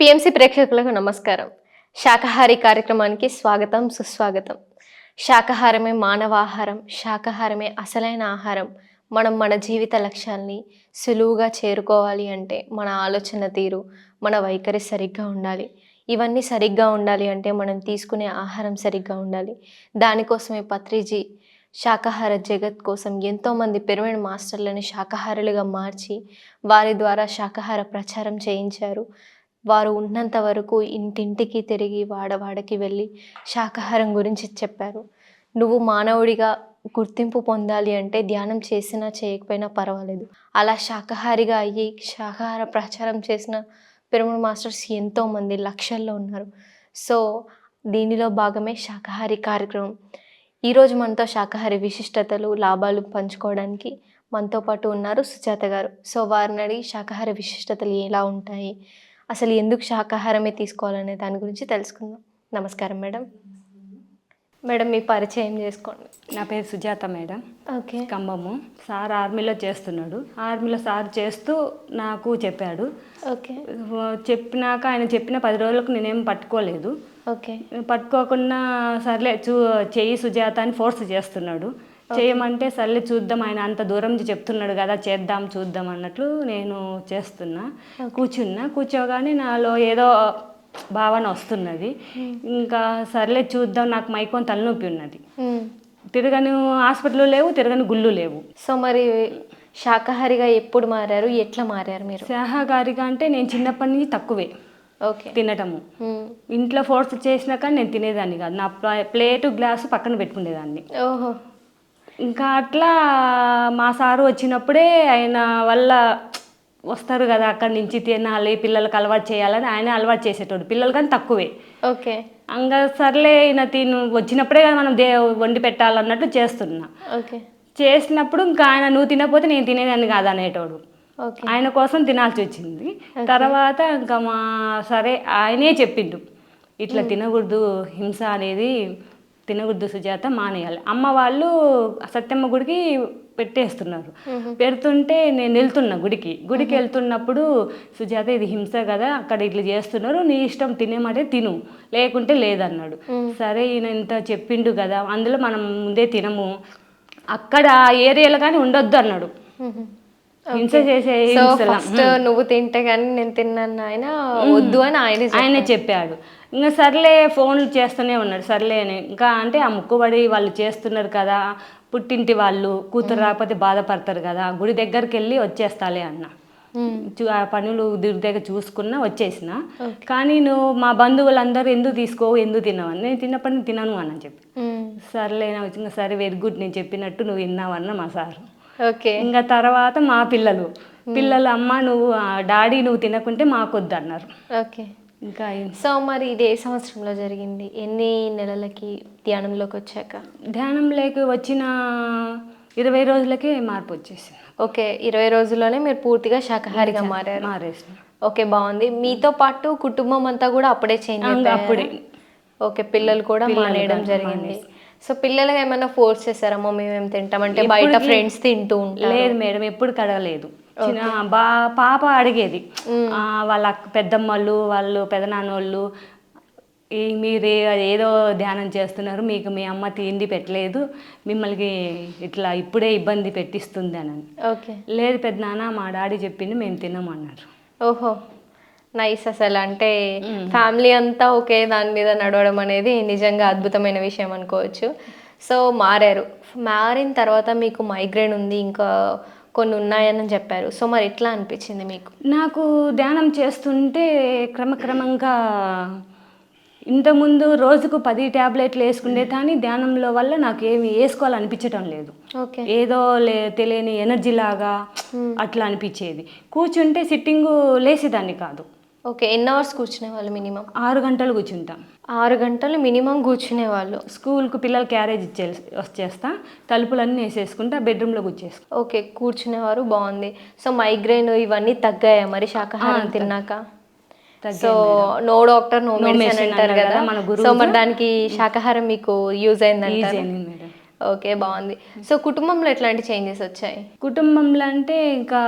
PMC ప్రేక్షకులకు నమస్కారం. శాకాహారి కార్యక్రమానికి స్వాగతం సుస్వాగతం. శాకాహారమే మానవాహారం శాకాహారమే అసలైన ఆహారం. మనం మన జీవిత లక్ష్యాల్ని సులువుగా చేరుకోవాలి అంటే మన ఆలోచన తీరు మన వైఖరి సరిగ్గా ఉండాలి. ఇవన్నీ సరిగ్గా ఉండాలి అంటే మనం తీసుకునే ఆహారం సరిగ్గా ఉండాలి. దానికోసమే పత్రిజీ శాకాహార జగత్ కోసం ఎంతోమంది పిరమిడ్ మాస్టర్లను శాకాహారులుగా మార్చి వారి ద్వారా శాకాహార ప్రచారం చేయించారు. వారు ఉన్నంత వరకు ఇంటింటికి తిరిగి వాడవాడకి వెళ్ళి శాకాహారం గురించి చెప్పారు. నువ్వు మానవుడిగా గుర్తింపు పొందాలి అంటే ధ్యానం చేసినా చేయకపోయినా పర్వాలేదు. అలా శాకాహారిగా అయ్యి శాకాహార ప్రచారం చేసిన పిరమిడ్ మాస్టర్స్ ఎంతోమంది లక్షల్లో ఉన్నారు. సో దీనిలో భాగమే శాకాహారి కార్యక్రమం. ఈరోజు మనతో శాకాహారి విశిష్టతలు లాభాలు పంచుకోవడానికి మనతో పాటు ఉన్నారు సుజాత గారు. సో వారిని అడిగి శాకాహార విశిష్టతలు ఎలా ఉంటాయి? అసలు ఎందుకు శాకాహారమే తీసుకోవాలనే దాని గురించి తెలుసుకుందాం. నమస్కారం మేడం. మేడం మీ పరిచయం చేసుకోండి. నా పేరు Sujatha madam. Okay. Khammam sir ఆర్మీలో చేస్తున్నాడు. ఆర్మీలో సార్ చేస్తూ నాకు చెప్పాడు. ఓకే. చెప్పినాక ఆయన చెప్పిన పది రోజులకు నేనేం పట్టుకోలేదు. ఓకే. పట్టుకోకుండా సర్లే చూ చెయ్యి సుజాత అని ఫోర్స్ చేస్తున్నాడు. చేయమంటే సర్లే చూద్దాం ఆయన అంత దూరం నుంచి చెప్తున్నాడు కదా చేద్దాం చూద్దాం అన్నట్లు నేను చేస్తున్నా. కూర్చున్నా. కూర్చోగానే నాలో ఏదో భావన వస్తున్నది. ఇంకా సర్లే చూద్దాం నాకు మైకోన్ తలనొప్పి ఉన్నది. మ్మ్. తిరగని హాస్పిటల్ లేవు తిరగని గుళ్ళు లేవు. సో మరి శాకాహారిగా ఎప్పుడు మారారు? ఎట్లా మారారు మీరు? శాహాగారిగా అంటే నేను చిన్నప్పటి నుంచి తక్కువే ఓకే తినటము. మ్మ్. ఇంట్లో ఫోర్స్ చేసినాక నేను తినేదాన్ని కాదు. నా ప్లా- ప్లేటు గ్లాసు పక్కన పెట్టుకునేదాన్ని. ఓహో. ఇంకా అట్లా మా సారు వచ్చినప్పుడే ఆయన వల్ల వస్తారు కదా అక్కడి నుంచి తినాలి పిల్లలకు అలవాటు చేయాలని ఆయన అలవాటు చేసేటోడు. పిల్లలు కానీ తక్కువే. ఓకే. ఇంకా సర్లే ఈయన తిను వచ్చినప్పుడే కదా మనం దే వండి పెట్టాలన్నట్టు చేస్తున్నా. ఓకే. చేసినప్పుడు ఇంకా ఆయన నువ్వు తినకపోతే నేను తినేదాన్ని కాదు అనేటోడు ఓకే. ఆయన కోసం తినాల్సి వచ్చింది. తర్వాత ఇంకా మా సరే ఆయనే చెప్పిండు. ఇట్లా తినకూడదు హింస అనేది తినకూడదు సుజాత మానేయాలి. అమ్మ వాళ్ళు సత్యమ్మ గుడికి పెట్టేస్తున్నారు. పెడుతుంటే నేను వెళ్తున్నా గుడికి. గుడికి వెళ్తున్నప్పుడు సుజాత ఇది హింస కదా అక్కడ ఇట్లా చేస్తున్నారు నీ ఇష్టం తినేమంటే తిను లేకుంటే లేదన్నాడు. సరే ఈయన ఇంత చెప్పిండు కదా అందులో మనం ముందే తినము. అక్కడ ఏరియాలో కానీ ఉండొద్దు అన్నాడు. హింస చేసే నువ్వు తింటే కానీ నేను తిన్నాను ఆయన వద్దు అని ఆయనే. ఆయనే చెప్పాడు. ఇంకా సర్లే ఫోన్లు చేస్తూనే ఉన్నాడు. సర్లే అని. ఇంకా అంటే ఆ ముక్కుబడి వాళ్ళు చేస్తున్నారు కదా పుట్టింటి వాళ్ళు కూతురు రాకపోతే బాధపడతారు కదా గుడి దగ్గరికి వెళ్ళి వచ్చేస్తాలే అన్న. ఆ పనులు దిగు దగ్గర చూసుకున్నా వచ్చేసిన. కానీ నువ్వు మా బంధువులందరూ ఎందుకు తీసుకోవు ఎందుకు తినవు అని. నేను తిన్నప్పటి నుంచి తినను అని చెప్పి. మ్మ్. సర్లే నా ఇంకా సరే వెరీ గుడ్ నేను చెప్పినట్టు నువ్వు విన్నావన్న మా సారు. ఓకే. ఇంకా తర్వాత మా పిల్లలు. పిల్లలు అమ్మ నువ్వు డాడీ నువ్వు తినకుంటే మాకొద్దు అన్నారు ఓకే. ఇంకా సో మరి ఇది ఏ సంవత్సరంలో జరిగింది. ఎన్ని నెలలకి ధ్యానంలోకి వచ్చాక? ధ్యానంలోకి వచ్చిన ఇరవై రోజులకే మార్పు వచ్చేసింది. ఓకే ఇరవై రోజుల్లోనే మీరు పూర్తిగా శాకాహారిగా మారారు. మారేసిన. ఓకే బాగుంది. మీతో పాటు కుటుంబం అంతా కూడా అప్పుడే చేంజ్ అప్పుడే. ఓకే పిల్లలు కూడా మానేయడం జరిగింది. సో పిల్లలుగా ఏమైనా ఫోర్స్ చేశారమ్మో మేము ఏం తింటామంటే బయట ఫ్రెండ్స్ తింటూ ఉంటారు. లేదు మేడం ఎప్పుడు కడగలేదు. చిన్న బా పాప అడిగేది. వాళ్ళ పెద్దమ్మళ్ళు వాళ్ళు పెదనాన్నోళ్ళు ఈ మీరు ఏదో ధ్యానం చేస్తున్నారు మీకు మీ అమ్మ తిండి పెట్టలేదు మిమ్మల్ని ఇట్లా ఇప్పుడే ఇబ్బంది పెట్టిస్తుంది అని ఓకే. లేదు పెద్దనాన్న మా డాడీ చెప్పింది మేము తినమన్నారు. ఓహో. నైస్ అసలు. అంటే ఫ్యామిలీ అంతా ఒకే దాని మీద నడవడం అనేది నిజంగా అద్భుతమైన విషయం అనుకోవచ్చు. సో మారారు. మారిన తర్వాత మీకు మైగ్రేన్ ఉంది ఇంకా కొన్ని ఉన్నాయని చెప్పారు. సో మరి ఎట్లా అనిపించింది మీకు? నాకు ధ్యానం చేస్తుంటే క్రమక్రమంగా ఇంతకుముందు రోజుకు పది ట్యాబ్లెట్లు వేసుకునే కానీ ధ్యానంలో వల్ల నాకు ఏమి వేసుకోవాలనిపించటం లేదు. ఓకే. ఏదో లే తెలియని ఎనర్జీ లాగా అట్లా అనిపించేది. కూర్చుంటే సిట్టింగు లేసేదాన్ని కాదు. ఓకే. ఎన్ని అవర్స్ కూర్చునే వాళ్ళు మినిమం? ఆరు గంటలు కూర్చుంటాం. ఆరు గంటలు మినిమం కూర్చునే వాళ్ళు స్కూల్కు పిల్లలు క్యారేజ్ ఇచ్చే వచ్చేస్తా. తలుపులన్నీ వేసేసుకుంటా బెడ్రూమ్లో కూర్చేసుకుంటా ఓకే కూర్చునేవారు బాగుంది. సో మైగ్రేన్ ఇవన్నీ తగ్గాయా మరి శాకాహారం తిన్నాక? So no doctor no medicine అంటారు కదా? సో మరి దానికి శాకాహారం మీకు యూజ్ అయిందంటారు? ఈజీ అయింది మేడం. ఓకే బాగుంది. సో కుటుంబంలో ఎట్లాంటి చేంజెస్ వచ్చాయి? కుటుంబంలో అంటే ఇంకా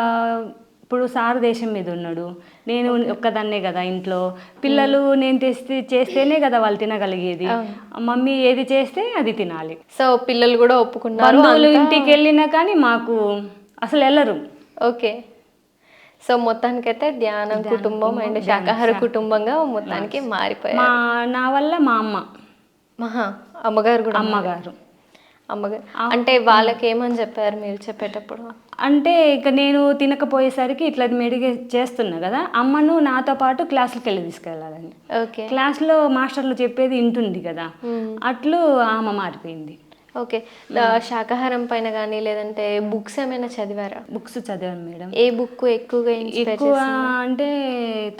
ఇప్పుడు సార్ దేశం మీద ఉన్నాడు. నేను ఒక్కదాన్నే కదా ఇంట్లో. పిల్లలు నేను తెస్తే చేస్తేనే కదా వాళ్ళు తినగలిగేది. మమ్మీ ఏది చేస్తే అది తినాలి. సో పిల్లలు కూడా ఒప్పుకున్నారు బంధువులు ఇంటికి వెళ్ళినా కానీ మాకు అసలు వెళ్ళరు. ఓకే. సో మొత్తానికైతే ధ్యానం కుటుంబం అండ్ శాకాహార కుటుంబంగా మొత్తానికి మారిపోయారు. నా వల్ల మా అమ్మ. మహా అమ్మగారు కూడా అమ్మగారు. అమ్మగారు. అంటే వాళ్ళకి ఏమని చెప్పారు మీరు చెప్పేటప్పుడు? అంటే ఇక నేను తినకపోయేసరికి ఇట్లా మెడిగే చేస్తున్నా కదా అమ్మను నాతో పాటు క్లాసులకు వెళ్ళి తీసుకెళ్ళాలని ఓకే. క్లాస్లో మాస్టర్లు చెప్పేది వింటుంది కదా అట్లు ఆమె మారిపోయింది. ఓకే. శాకాహారం పైన కానీ లేదంటే బుక్స్ ఏమైనా చదివారా? బుక్స్ చదివాను మేడం. ఏ బుక్ ఎక్కువగా ఎక్కువ అంటే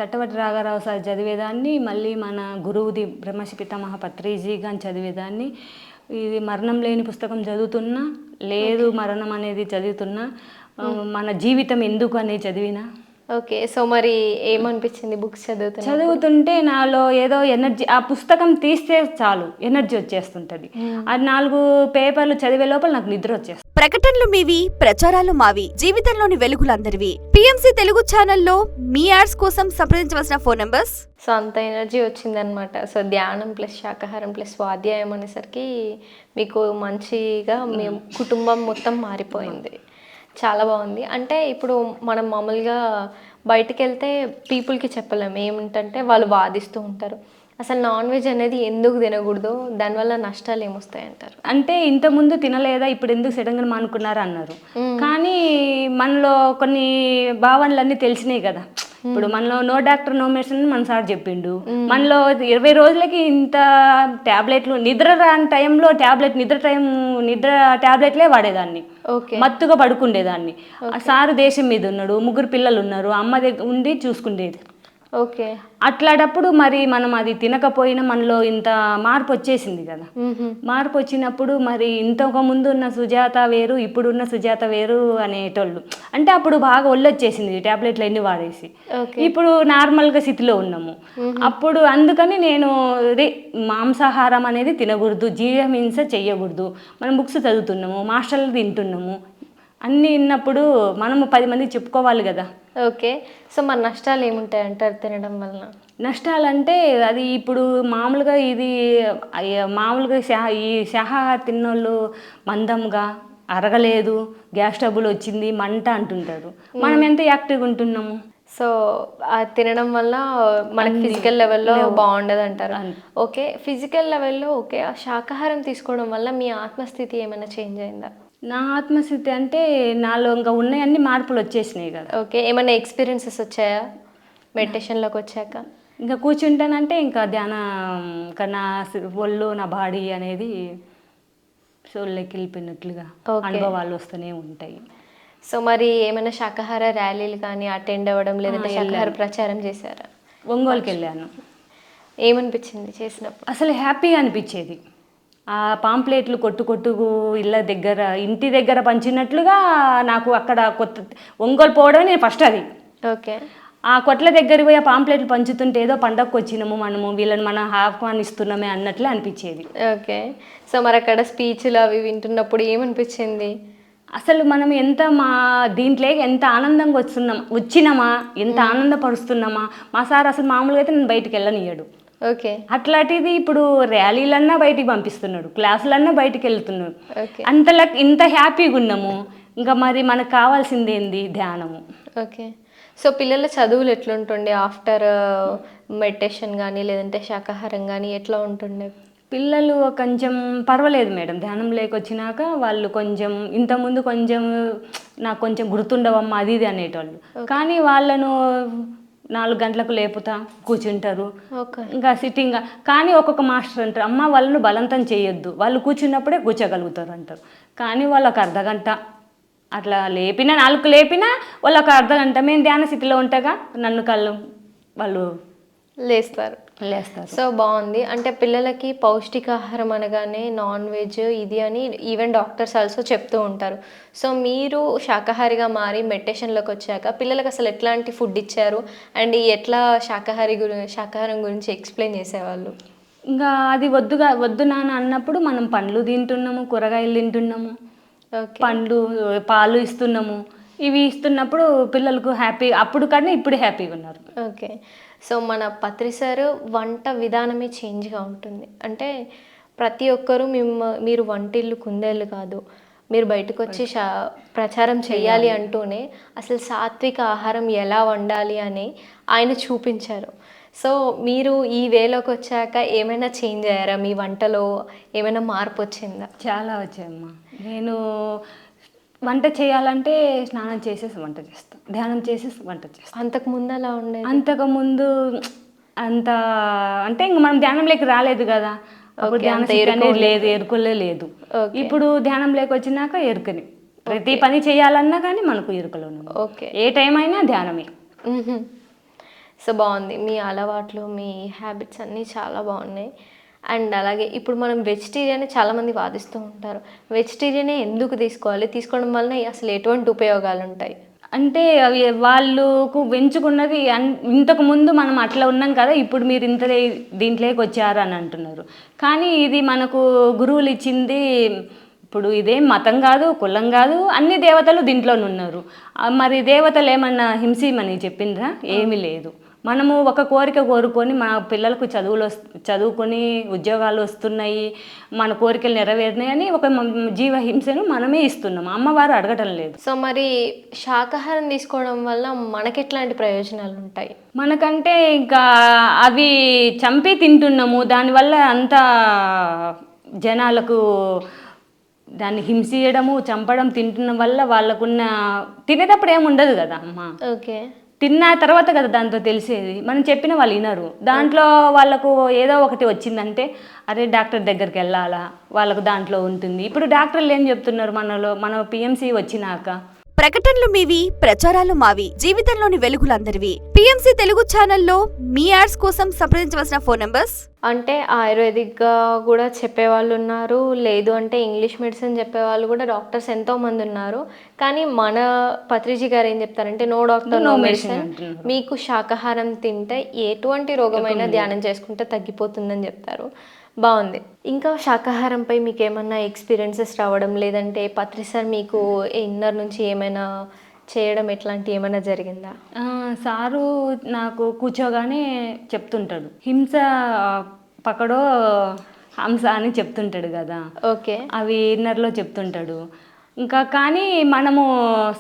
తట్టవటి రాఘరావు సార్ చదివేదాన్ని మళ్ళీ మన గురువుది బ్రహ్మశి పితామహ పత్రిజీ గాని చదివేదాన్ని ఇది మరణం లేని పుస్తకం చదువుతున్నా? లేదు మరణం అనేది చదువుతున్నా? మన జీవితం ఎందుకు అనేది చదివినా? ఓకే సో మరి ఏమనిపించింది బుక్స్ చదువుతున్నా చదువుతుంటే నాలో ఏదో ఎనర్జీ ఆ పుస్తకం తీస్తే చాలు ఎనర్జీ వచ్చేస్తుంటుంది. అది నాలుగు పేపర్లు చదివే లోపల నాకు నిద్ర వచ్చేస్తుంది. ప్రకటనలు మీవి ప్రచారాలు మావి జీవితంలోని వెలుగులందరివి. పిఎంసి తెలుగు ఛానల్లో మీ యాడ్స్ కోసం సంప్రదించవలసిన ఫోన్ నంబర్స్? సో అంత ఎనర్జీ వచ్చిందనమాట సో ధ్యానం ప్లస్ శాకాహారం ప్లస్ స్వాధ్యాయం అనేసరికి మీకు మంచిగా మీ కుటుంబం మొత్తం మారిపోయింది. చాలా బాగుంది. అంటే ఇప్పుడు మనం మామూలుగా బయటికి వెళ్తే పీపుల్కి చెప్పలేము ఏమిటంటే వాళ్ళు వాదిస్తూ ఉంటారు. అసలు నాన్ వెజ్ అనేది ఎందుకు తినకూడదు? దానివల్ల నష్టాలు ఏమొస్తాయి అంటారు అంటే ఇంత ముందు తినలేదా? ఇప్పుడు ఎందుకు సడన్గా మానుకున్నారు అన్నారు కానీ మనలో కొన్ని భావనలన్నీ తెలిసినాయి కదా. ఇప్పుడు మనలో నో డాక్టర్ నో మెడిసిన్ మన సార్ చెప్పిండు. మనలో ఇరవై రోజులకి ఇంత టాబ్లెట్లు నిద్ర రాని టైంలో టాబ్లెట్ నిద్ర టైం నిద్ర టాబ్లెట్లే వాడేదాన్ని. మత్తుగా పడుకుండేదాన్ని. ఆ సారు దేశం మీద ఉన్నాడు ముగ్గురు పిల్లలు ఉన్నారు అమ్మ దగ్గర ఉండి చూసుకుండేది. ఓకే. అట్లాడప్పుడు మరి మనం అది తినకపోయినా మనలో ఇంత మార్పు వచ్చేసింది కదా. మార్పు వచ్చినప్పుడు మరి ఇంతకు ముందు ఉన్న సుజాత వేరు ఇప్పుడున్న సుజాత వేరు అనేటోళ్ళు. అంటే అప్పుడు బాగా ఒళ్ళొచ్చేసింది టాబ్లెట్లు అన్ని వాడేసి. ఇప్పుడు నార్మల్గా స్థితిలో ఉన్నాము. అప్పుడు అందుకని నేను మాంసాహారం అనేది తినకూడదు జీవహింస చెయ్యకూడదు. మనం బుక్స్ చదువుతున్నాము మాస్టర్లు తింటున్నాము అన్నీ విన్నప్పుడు మనము పది మందికి చెప్పుకోవాలి కదా. ఓకే. సో మరి నష్టాలు ఏముంటాయి అంటారు తినడం వలన? నష్టాలంటే అది ఇప్పుడు మామూలుగా ఇది మామూలుగా శా ఈ శాఖాహార తిన్నోళ్ళు మందంగా అరగలేదు గ్యాస్ ట్రబుల్ వచ్చింది మంట అంటుంటారు. మనం ఎంత యాక్టివ్గా ఉంటున్నాము? సో తినడం వల్ల మనకి ఫిజికల్ లెవెల్లో బాగుండదు అంటారు ఓకే. ఫిజికల్ లెవెల్లో ఓకే శాకాహారం తీసుకోవడం వల్ల మీ ఆత్మస్థితి ఏమైనా చేంజ్ అయిందా? నా ఆత్మస్థితి అంటే నాలో ఇంకా ఉన్నాయన్ని మార్పులు వచ్చేసినాయి కదా. ఓకే ఏమైనా ఎక్స్పీరియన్సెస్ వచ్చాయా? మెడిటేషన్లోకి వచ్చాక? ఇంకా కూర్చుంటానంటే ఇంకా ధ్యానం ఇంకా నా ఒళ్ళు నా బాడీ అనేది సోళ్ళకి వెళ్ళిపోయినట్లుగా. అనుభవాలు వస్తూనే ఉంటాయి. సో మరి ఏమైనా శాకాహార ర్యాలీలు కానీ అటెండ్ అవ్వడం లేదంటే శాకాహార ప్రచారం చేశారా? ఒంగోలుకి వెళ్ళాను. ఏమనిపించింది చేసినప్పుడు? అసలు హ్యాపీగా అనిపించేది. ఆ పాంప్లెట్లు కొట్టు కొట్టుకు ఇళ్ళ దగ్గర ఇంటి దగ్గర పంచినట్లుగా నాకు అక్కడ కొత్త ఒంగోలు పోవడం నేను ఫస్ట్ అది. ఓకే. ఆ కొట్ల దగ్గర పోయి ఆ పాంప్లెట్లు పంచుతుంటే ఏదో పండగకు వచ్చినాము మనము వీళ్ళని మనం ఆహ్వానిస్తున్నామే అన్నట్లే అనిపించేది. ఓకే. సో మరి అక్కడ స్పీచ్లు అవి వింటున్నప్పుడు ఏమనిపించింది? అసలు మనం ఎంత మా దీంట్లో ఎంత ఆనందంగా వస్తున్నాం వచ్చినామా ఎంత ఆనందపరుస్తున్నామా మా సార్ అసలు మామూలుగా అయితే నేను బయటికి వెళ్ళనియ్యాడు. ఓకే. అట్లాంటిది ఇప్పుడు ర్యాలీలన్నా బయటికి పంపిస్తున్నాడు క్లాసులన్నా బయటికి వెళ్తున్నాడు అంతలా ఇంత హ్యాపీగా ఉన్నాము. ఇంకా మరి మనకు కావాల్సింది ఏంది ధ్యానము. ఓకే. సో పిల్లల చదువులు ఎట్లుంటుండే ఆఫ్టర్ మెడిటేషన్ కానీ లేదంటే శాకాహారం కానీ ఎట్లా ఉంటుండే? పిల్లలు కొంచెం పర్వాలేదు మేడం. ధ్యానం లేకొచ్చినాక వాళ్ళు కొంచెం ఇంతకుముందు కొంచెం నాకు కొంచెం గుర్తుండవమ్మా అది ఇది అనేటోళ్ళు. కానీ వాళ్ళను నాలుగు గంటలకు లేపుతా కూర్చుంటారు. ఇంకా సిట్టింగ్ కానీ ఒక్కొక్క మాస్టర్ అంటారు అమ్మ వాళ్ళను బలవంతం చేయొద్దు. వాళ్ళు కూర్చున్నప్పుడే కూర్చోగలుగుతారు అంటారు కానీ వాళ్ళకి అర్ధ గంట అట్లా లేపినా నాలుగు లేపినా వాళ్ళకి అర్ధ గంట మేము ధ్యాన స్థితిలో ఉంటాగా? నన్ను కళ్ళు వాళ్ళు లేస్తారు. లేస్తారు. సో బాగుంది. అంటే పిల్లలకి పౌష్టికాహారం అనగానే నాన్ వెజ్ ఇది అని ఈవెన్ డాక్టర్స్ ఆల్సో చెప్తూ ఉంటారు. సో మీరు శాకాహారిగా మారి మెడిటేషన్లోకి వచ్చాక పిల్లలకు అసలు ఎట్లాంటి ఫుడ్ ఇచ్చారు? అండ్ ఎట్లా శాకాహారి గురి శాకాహారం గురించి ఎక్స్ప్లెయిన్ చేసేవాళ్ళు? ఇంకా అది వద్దుగా వద్దు నాన్న అన్నప్పుడు మనం పండ్లు తింటున్నాము కూరగాయలు తింటున్నాము. పండ్లు పాలు ఇస్తున్నాము. ఇవి ఇస్తున్నప్పుడు పిల్లలకు హ్యాపీ అప్పుడు కన్నా ఇప్పుడు హ్యాపీగా ఉన్నారు. ఓకే. సో మన పత్రి సార్ వంట విధానమే చేంజ్గా ఉంటుంది. అంటే ప్రతి ఒక్కరూ మిమ్మ మీరు వంటిల్లు కుందేళ్ళు కాదు మీరు బయటకు వచ్చి ప్రచారం చేయాలి. అంటూనే అసలు సాత్విక ఆహారం ఎలా వండాలి అని ఆయన చూపించారు. సో మీరు ఈ వేలోకి వచ్చాక ఏమైనా చేంజ్ అయ్యారా? మీ వంటలో ఏమైనా మార్పు వచ్చిందా చాలా వచ్చాయమ్మా. నేను వంట చేయాలంటే స్నానం చేసేసి వంట చేస్తాను ధ్యానం చేసేసి వంట చేస్తాను అంతకు ముందు అలా ఉండేది? అంతకుముందు అంత అంటే ఇంక మనం ధ్యానంలోకి రాలేదు కదా. అప్పుడు ధ్యాన అనేది లేదు ఎరుకలే లేదు. ఇప్పుడు ధ్యానంలోకి వచ్చినాక ఎరుకని ప్రతి పని చేయాలన్నా కానీ మనకు ఎరుకలు ఓకే. ఏ టైం అయినా ధ్యానమే. సో బాగుంది. మీ అలవాట్లు మీ హ్యాబిట్స్ అన్నీ చాలా బాగున్నాయి. అండ్ అలాగే ఇప్పుడు మనం వెజిటేరియన్ చాలామంది వాదిస్తూ ఉంటారు. వెజిటేరియనే ఎందుకు తీసుకోవాలి? తీసుకోవడం వలన అసలు ఎటువంటి ఉపయోగాలు ఉంటాయి అంటే అవి వాళ్ళకు పెంచుకున్నది అన్- ఇంతకు ముందు మనం అట్లా ఉన్నాం కదా ఇప్పుడు మీరు ఇంత దీంట్లోకి వచ్చారు అని అంటున్నారు. కానీ ఇది మనకు గురువులు ఇచ్చింది ఇప్పుడు ఇదేం మతం కాదు కులం కాదు అన్ని దేవతలు దీంట్లోనే ఉన్నారు మరి దేవతలు ఏమన్నా హింసిమని చెప్పిండ్రా? ఏమీ లేదు. మనము ఒక కోరిక కోరుకొని మన పిల్లలకు చదువులు చదువుకొని ఉద్యోగాలు వస్తున్నాయి మన కోరికలు నెరవేరినాయని ఒక మ- జీవ హింసను మనమే ఇస్తున్నాం. అమ్మవారు అడగటం లేదు. సో మరి శాకాహారం తీసుకోవడం వల్ల మనకి ఎట్లాంటి ప్రయోజనాలు ఉంటాయి? మనకంటే ఇంకా అవి చంపి తింటున్నాము. దానివల్ల అంత జనాలకు దాన్ని హింసించడము చంపడం తింటున్న వల్ల వాళ్ళకున్న తినేటప్పుడు ఏమి ఉండదు కదా అమ్మ. ఓకే. తిన్న తర్వాత కదా దాంతో తెలిసేది. మనం చెప్పిన వాళ్ళు వినరు. దాంట్లో వాళ్ళకు ఏదో ఒకటి వచ్చిందంటే అరే డాక్టర్ దగ్గరికి వెళ్ళాలా? వాళ్ళకు దాంట్లో ఉంటుంది. ఇప్పుడు డాక్టర్లు ఏం చెప్తున్నారు మనలో? మన పిఎంసి వచ్చినాక ప్రకటనలు మీవి ప్రచారాలు మావి జీవితంలోని వెలుగులందరివి. పిఎంసి తెలుగు ఛానల్లో మీ యాడ్స్ కోసం సంప్రదించవలసిన ఫోన్ నంబర్స్? అంటే ఆయుర్వేదిక్గా కూడా చెప్పేవాళ్ళు ఉన్నారు లేదు అంటే ఇంగ్లీష్ మెడిసిన్ చెప్పేవాళ్ళు కూడా డాక్టర్స్ ఎంతో మంది ఉన్నారు. కానీ మన పత్రిజీ గారు ఏం చెప్తారంటే నో డాక్టర్ నో మెడిసిన్ మీకు శాకాహారం తింటే ఎటువంటి రోగమైనా ధ్యానం చేసుకుంటే తగ్గిపోతుందని చెప్తారు. బాగుంది. ఇంకా శాకాహారంపై మీకు ఏమన్నా ఎక్స్పీరియన్సెస్ రావడం లేదంటే పత్రి సార్ మీకు ఇన్నర్ నుంచి ఏమైనా చేయడం ఎట్లాంటి ఏమైనా జరిగిందా? సారు నాకు కూర్చోగానే చెప్తుంటాడు. హింస పకడో హంస అని చెప్తుంటాడు కదా. ఓకే. అవి ఇన్నర్లో చెప్తుంటాడు. ఇంకా కానీ మనము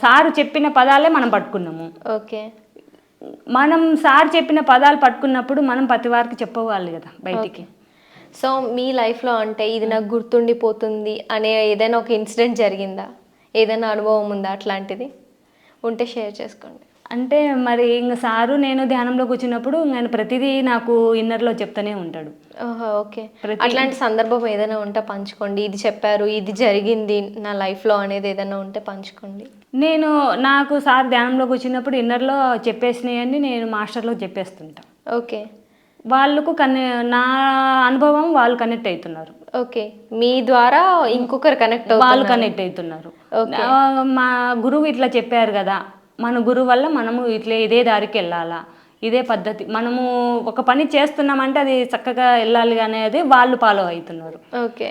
సారు చెప్పిన పదాలే మనం పట్టుకున్నాము. ఓకే. మనం సార్ చెప్పిన పదాలు పట్టుకున్నప్పుడు మనం ప్రతి వారికి చెప్పవాలి కదా బయటికి. సో మీ లైఫ్లో అంటే ఇది నాకు గుర్తుండిపోతుంది అనే ఏదైనా ఒక ఇన్సిడెంట్ జరిగిందా? ఏదైనా అనుభవం ఉందా అట్లాంటిది? ఉంటే షేర్ చేసుకోండి. అంటే మరి ఇంక సారు నేను ధ్యానంలోకి వచ్చినప్పుడు నేను ప్రతిదీ నాకు ఇన్నర్లో చెప్తూనే ఉంటాడు. ఓహో ఓకే. అట్లాంటి సందర్భం ఏదైనా ఉంటే పంచుకోండి. ఇది చెప్పారు ఇది జరిగింది నా లైఫ్లో అనేది ఏదైనా ఉంటే పంచుకోండి. నేను నాకు సార్ ధ్యానంలోకి వచ్చినప్పుడు ఇన్నర్లో చెప్పేసినాయని నేను మాస్టర్లో చెప్పేస్తుంటా. ఓకే. వాళ్ళకు కనె నా అనుభవం వాళ్ళు కనెక్ట్ అవుతున్నారు ఓకే. మీ ద్వారా ఇంకొకరు కనెక్ట్ వాళ్ళు కనెక్ట్ అవుతున్నారు మా గురువు ఇట్లా చెప్పారు కదా మన గురువు వల్ల మనము ఇట్లా ఇదే దారికి వెళ్ళాలా? ఇదే పద్ధతి. మనము ఒక పని చేస్తున్నామంటే అది చక్కగా వెళ్ళాలి అనేది వాళ్ళు ఫాలో అవుతున్నారు. ఓకే.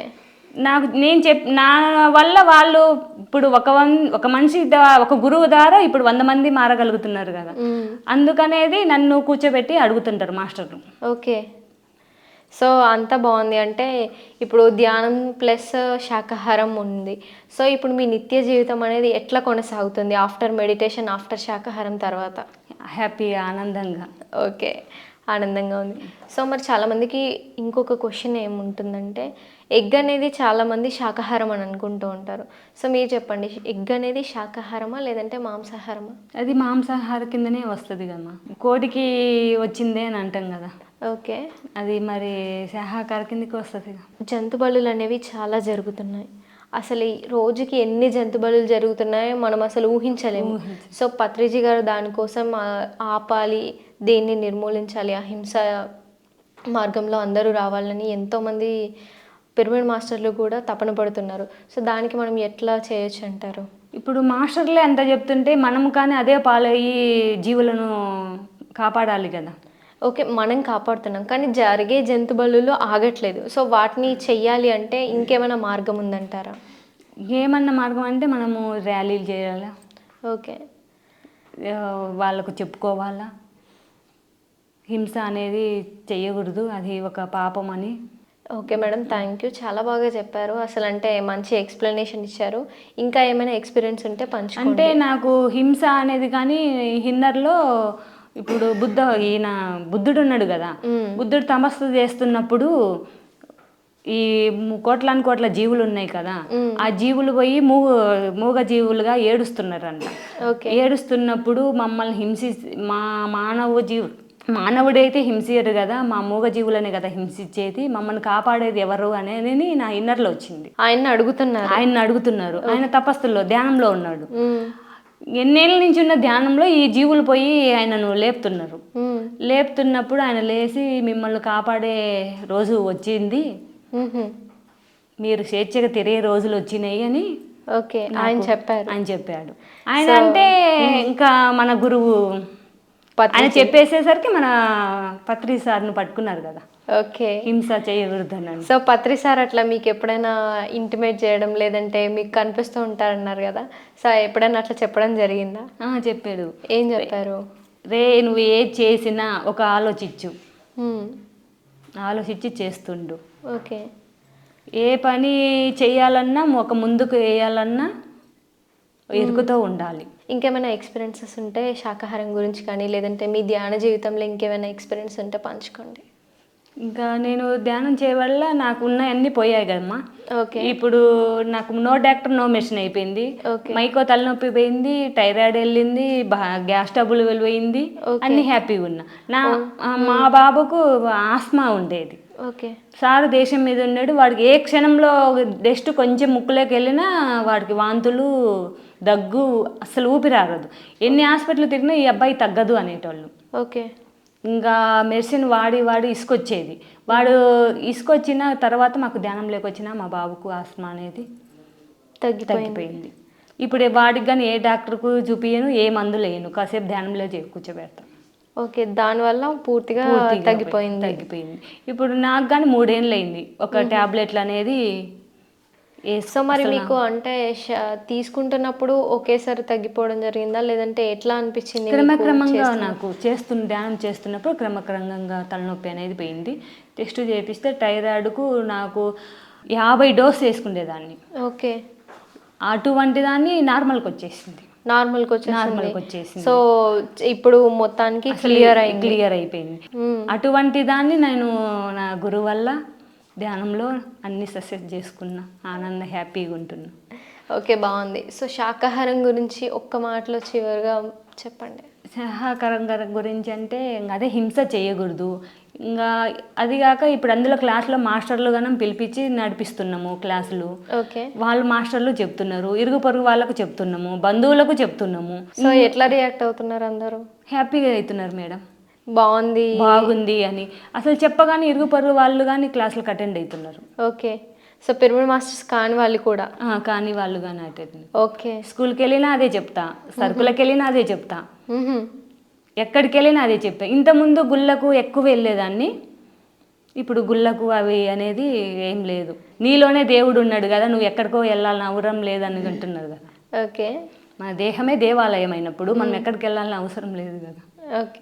నాకు నేను చెప్ నా వల్ల వాళ్ళు ఇప్పుడు ఒక వన్ ఒక మనిషి ఒక గురువు ద్వారా ఇప్పుడు వంద మంది మారగలుగుతున్నారు కదా. అందుకనేది నన్ను కూర్చోబెట్టి అడుగుతుంటారు మాస్టర్లు ఓకే. సో అంతా బాగుంది. అంటే ఇప్పుడు ధ్యానం ప్లస్ శాకాహారం ఉంది. సో ఇప్పుడు మీ నిత్య జీవితం అనేది ఎట్లా కొనసాగుతుంది? ఆఫ్టర్ మెడిటేషన్ ఆఫ్టర్ శాకాహారం తర్వాత? హ్యాపీ ఆనందంగా. ఓకే. ఆనందంగా ఉంది. సో మరి చాలామందికి ఇంకొక క్వశ్చన్ ఏముంటుందంటే ఎగ్ అనేది చాలామంది శాకాహారం అని అనుకుంటూ ఉంటారు. సో మీరు చెప్పండి ఎగ్ అనేది శాకాహారమా లేదంటే మాంసాహారమా? అది మాంసాహార కిందనే వస్తుంది కదమ్మా కోడికి వచ్చిందే అని అంటాం కదా. ఓకే. అది మరి శాహాకార కిందకి వస్తుంది. జంతు బలులు అనేవి చాలా జరుగుతున్నాయి. అసలు ఈ రోజుకి ఎన్ని జంతు బలులు జరుగుతున్నాయో మనం అసలు ఊహించలేము. సో పత్రిజీ గారు దానికోసం ఆపాలి దీన్ని నిర్మూలించాలి అహింస మార్గంలో అందరూ రావాలని ఎంతోమంది పిరమిడ్ మాస్టర్లు కూడా తపన పడుతున్నారు. సో దానికి మనం ఎట్లా చేయొచ్చు అంటారు? ఇప్పుడు మాస్టర్లే అంత చెప్తుంటే మనము కానీ అదే పాలయ్యి జీవులను కాపాడాలి కదా. ఓకే మనం కాపాడుతున్నాం. కానీ జరిగే జంతు బలులు ఆగట్లేదు. సో వాటిని చెయ్యాలి అంటే ఇంకేమైనా మార్గం ఉందంటారా? ఏమన్నా మార్గం అంటే మనము ర్యాలీలు చేయాలా? ఓకే. వాళ్ళకు చెప్పుకోవాలా? హింస అనేది చెయ్యకూడదు. అది ఒక పాపం అని ఓకే మేడం థ్యాంక్ యూ. చాలా బాగా చెప్పారు. అసలు అంటే మంచి ఎక్స్ప్లెనేషన్ ఇచ్చారు. ఇంకా ఏమైనా ఎక్స్పీరియన్స్ ఉంటే పంచుకోండి. అంటే నాకు హింస అనేది కానీ హిందర్లో ఇప్పుడు బుద్ధ ఈయన బుద్ధుడు ఉన్నాడు కదా. బుద్ధుడు తమస్సు చేస్తున్నప్పుడు ఈ కోట్లాను కోట్ల జీవులు ఉన్నాయి కదా. ఆ జీవులు పోయి మూగ మూగ జీవులుగా ఏడుస్తున్నారంట. ఓకే. ఏడుస్తున్నప్పుడు మమ్మల్ని హింసి మా మానవ జీవు మానవుడైతే హింసించరు కదా మా మూగ జీవులనే కదా హింసించేది మమ్మల్ని కాపాడేది ఎవరు అనేది నా ఇన్నర్లో వచ్చింది. ఆయన్ని అడుగుతున్నారు. ఆయన అడుగుతున్నారు. ఆయన తపస్సులో ధ్యానంలో ఉన్నాడు. ఎన్నేళ్ళ నుంచి ఉన్న ధ్యానంలో ఈ జీవులు పోయి ఆయనను లేపుతున్నారు. లేపుతున్నప్పుడు ఆయన లేచి మిమ్మల్ని కాపాడే రోజు వచ్చింది. మీరు స్వేచ్ఛగా తిరిగే రోజులు వచ్చినాయి అని ఓకే. ఆయన చెప్పారు. ఆయన చెప్పాడు. ఆయన అంటే ఇంకా మన గురువు ఆయన చెప్పేసేసరికి మన పత్రి సార్ను పట్టుకున్నారు కదా. ఓకే. హింస చేయకూడదని సో పత్రి సార్ అట్లా మీకు ఎప్పుడైనా ఇంటిమేట్ చేయడం లేదంటే మీకు కనిపిస్తూ ఉంటారన్నారు కదా. సో ఎప్పుడైనా అట్లా చెప్పడం జరిగిందా? చెప్పాడు. ఏం చెప్పారు? రే నువ్వు ఏది చేసినా ఒక ఆలోచించు. ఆలోచించి చేస్తుండు. ఓకే. ఏ పని చేయాలన్నా ఒక ముందుకు వేయాలన్నా ఎరుకుతో ఉండాలి. ఇంకేమైనా ఎక్స్పీరియన్సెస్ ఉంటే శాకాహారం గురించి కానీ లేదంటే మీ ధ్యాన జీవితంలో ఇంకేమైనా ఎక్స్పీరియన్స్ ఉంటే పంచుకోండి. ఇంకా నేను ధ్యానం చేయవల్ల నాకు ఉన్నవన్నీ పోయాయి కదమ్మా. ఓకే. ఇప్పుడు నాకు నో డాక్టర్ నో మెషిన్ అయిపోయింది. మైకో తలనొప్పి పోయింది థైరాయిడ్ వెళ్ళింది గ్యాస్ ట్రబుల్ వెళ్ళిపోయింది. అన్ని హ్యాపీగా ఉన్నా. నా మా బాబుకు ఆస్మా ఉండేది. ఓకే. సారు దేశం మీద ఉన్నాడు. వాడికి ఏ క్షణంలో డస్ట్ కొంచెం ముక్కులోకి వెళ్ళినా వాడికి వాంతులు దగ్గు అసలు ఊపిరారదు ఎన్ని హాస్పిటల్ తిరిగినా ఈ అబ్బాయి తగ్గదు అనేటోళ్ళు. ఓకే. ఇంకా మెడిసిన్ వాడి వాడి ఇసుకొచ్చేది. వాడు ఇసుకొచ్చిన తర్వాత మాకు ధ్యానంలోకి వచ్చిన మా బాబుకు ఆస్మా అనేది తగ్గిపోయింది. తగ్గిపోయింది. ఇప్పుడు వాడికి కానీ ఏ డాక్టర్కు చూపించను ఏ మందు లేను. కాసేపు ధ్యానంలో కూర్చోబెడతాను ఓకే దానివల్ల పూర్తిగా తగ్గిపోయింది. తగ్గిపోయింది. ఇప్పుడు నాకు కానీ మూడేళ్ళు అయింది ఒక టాబ్లెట్లు అనేది సో మరి మీకు అంటే ష- తీసుకుంటున్నప్పుడు ఒకేసారి తగ్గిపోవడం జరిగిందా? లేదంటే ఎట్లా అనిపించింది మీకు క్రమక్రమంగా నాకు చేస్తున్న ధ్యానం చేస్తున్నప్పుడు క్రమక్రమంగా తలనొప్పి అనేది పోయింది. టెస్ట్ చేపిస్తే థైరాయిడ్కు నాకు యాభై డోస్ వేసుకునేదాన్ని ఓకే. అటువంటి దాన్ని నార్మల్కి వచ్చేసింది. నార్మల్కి నార్మల్కి వచ్చేసింది. సో ఇప్పుడు మొత్తానికి క్లియర్ అయింది. క్లియర్ అయిపోయింది. అటువంటి దాన్ని నేను నా గురువు వల్ల ధ్యానంలో అన్ని సక్సెస్ చేసుకున్నా. ఆనంద హ్యాపీగా ఉంటున్నా. ఓకే బాగుంది. సో శాకాహారం గురించి ఒక్క మాటలో చివరిగా చెప్పండి. సహకారం గర- గురించి అంటే అదే హింస చేయకూడదు. ఇంకా అది కాక ఇప్పుడు అందులో క్లాస్లో మాస్టర్లు గానం పిలిపించి నడిపిస్తున్నాము క్లాసులు. ఓకే. వాళ్ళు మాస్టర్లు చెప్తున్నారు. ఇరుగు పొరుగు వాళ్ళకు చెప్తున్నాము. బంధువులకు చెప్తున్నాము. సో ఎట్లా రియాక్ట్ అవుతున్నారు అందరూ? హ్యాపీగా అవుతున్నారు మేడం. బాగుంది. బాగుంది అని. అసలు చెప్పగానే ఇరుగు పొరుగు వాళ్ళు కానీ క్లాసులకు అటెండ్ అవుతున్నారు. ఓకే. సో పిరమిడ్ మాస్టర్స్ కాని వాళ్ళు కూడా? కానీ వాళ్ళు కానీ అటెండ్. ఓకే. స్కూల్కి వెళ్ళినా అదే చెప్తా. సరుకులకు వెళ్ళినా అదే చెప్తా. ఎక్కడికి వెళ్ళినా అదే చెప్పా. ఇంతకుముందు గుళ్ళకు ఎక్కువ వెళ్ళేదాన్ని. ఇప్పుడు గుళ్ళకు అవి అనేది ఏం లేదు. నీలోనే దేవుడు ఉన్నాడు కదా నువ్వు ఎక్కడికో వెళ్ళాలని అవసరం లేదని అంటున్నారు కదా. ఓకే. మన దేహమే దేవాలయం అయినప్పుడు మనం ఎక్కడికి వెళ్ళాలని అవసరం లేదు కదా. ఓకే.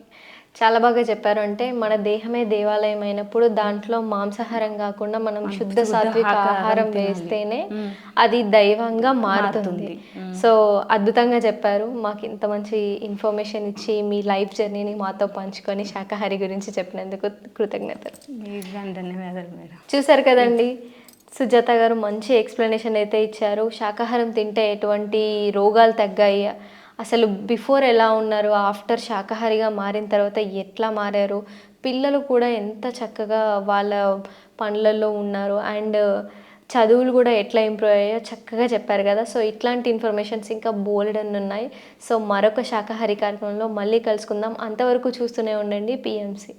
చాలా బాగా చెప్పారు. అంటే మన దేహమే దేవాలయం అయినప్పుడు దాంట్లో మాంసాహారం కాకుండా మనం శుద్ధ సాత్విక ఆహారం వేస్తేనే అది దైవంగా మారుతుంది. సో అద్భుతంగా చెప్పారు. మాకు ఇంత మంచి ఇన్ఫర్మేషన్ ఇచ్చి మీ లైఫ్ జర్నీని మాతో పంచుకొని శాకాహారి గురించి చెప్పినందుకు కృతజ్ఞతలు. ధన్యవాదాలు మేడం. చూసారు కదండి? సుజాత గారు మంచి ఎక్స్ప్లెనేషన్ అయితే ఇచ్చారు. శాకాహారం తింటే ఎటువంటి రోగాలు తగ్గాయి? అసలు బిఫోర్ ఎలా ఉన్నారు? ఆఫ్టర్ శాకాహారిగా మారిన తర్వాత ఎట్లా మారారు? పిల్లలు కూడా ఎంత చక్కగా వాళ్ళ పనులలో ఉన్నారు? అండ్ చదువులు కూడా ఎట్లా ఇంప్రూవ్ అయ్యాయో చక్కగా చెప్పారు కదా. సో ఇట్లాంటి ఇన్ఫర్మేషన్స్ ఇంకా బోల్డ్ అని ఉన్నాయి. సో మరొక శాకాహారి కార్యక్రమంలో మళ్ళీ కలుసుకుందాం. అంతవరకు చూస్తూనే ఉండండి పిఎంసి